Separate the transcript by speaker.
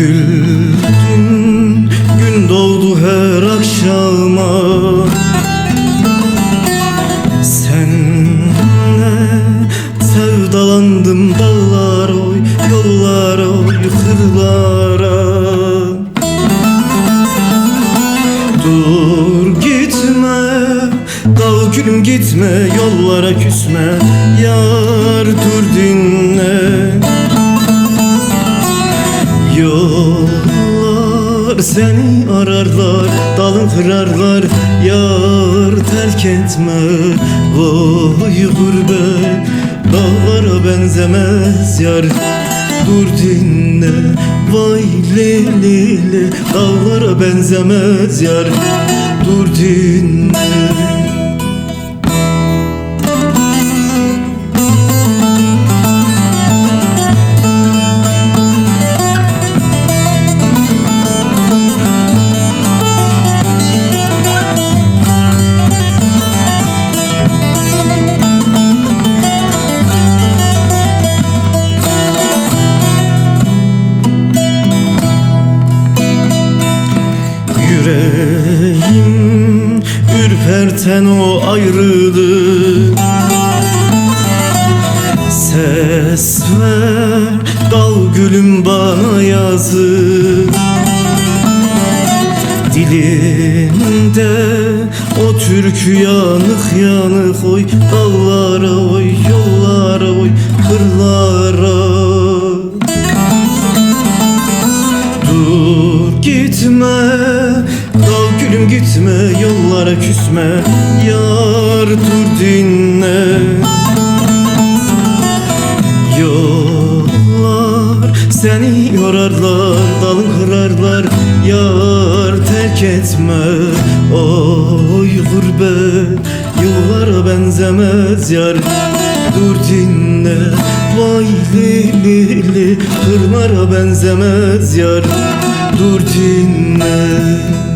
Speaker 1: Güldün gün doğdu her akşama. Senle sevdalandım dağlar oy Yollar oy kırlara Dur gitme Dağ gülüm gitme Yollara küsme. Yar dur dinle seni ararlar Dalın kırarlar Yar terk etme. Vay gurbet Dağlara benzemez yar. Dur dinle Vay lelele Dağlara benzemez yar. Dur dinle Yüreğim ürperten o ayrılık? Ses ver dal gülüm bana yazık. Dilimde o türkü yanık yanık oy Dallara oy yollara oy kırlara gitme Yollara küsme Yar dur dinle. Yollar seni yorarlar Dalın kırarlar Yar terk etme. Oy gurbet Yollara benzemez yar. Dur dinle Vay li li li Kırlara benzemez yar. Dur dinle